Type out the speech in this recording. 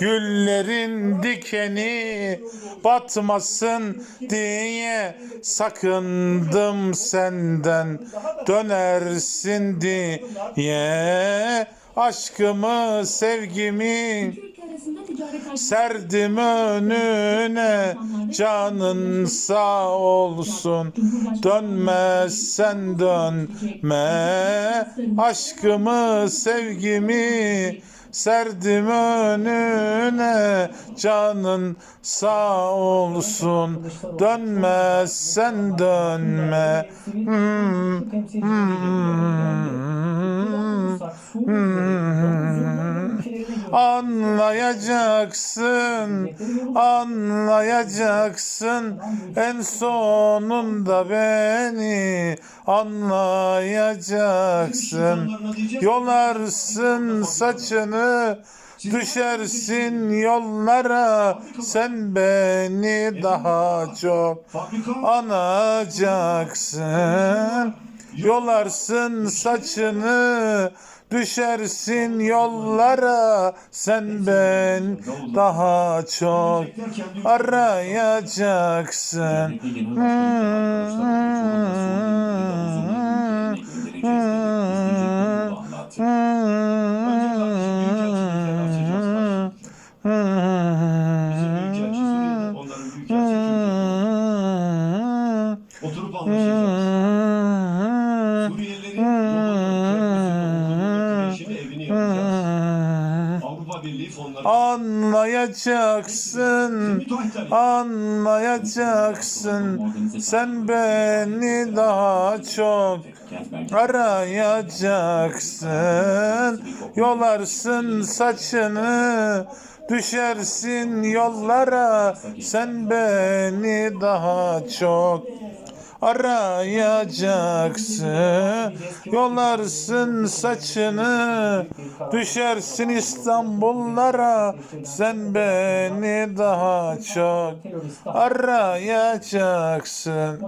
Güllerin dikeni batmasın diye sakındım senden. Dönersin diye aşkımı sevgimi serdim önüne canın sağ olsun. Dönmezsen dönme aşkımı sevgimi serdim önüne canın sağ olsun. Dönmezsen dönme. Hmm, hmm, hmm. Anlayacaksın, anlayacaksın en sonunda beni anlayacaksın. Yolarsın saçını, düşersin yollara, sen beni daha çok anacaksın. Yolarsın saçını, düşersin yollara, sen ben daha çok arayacaksın. Oturup Birliği fonları. Anlayacaksın, anlayacaksın. Sen beni daha çok arayacaksın. Yolarsın saçını, düşersin yollara. Sen beni daha çok arayacaksın. Yolarsın saçını, düşersin İstanbullara. Sen beni daha çok arayacaksın.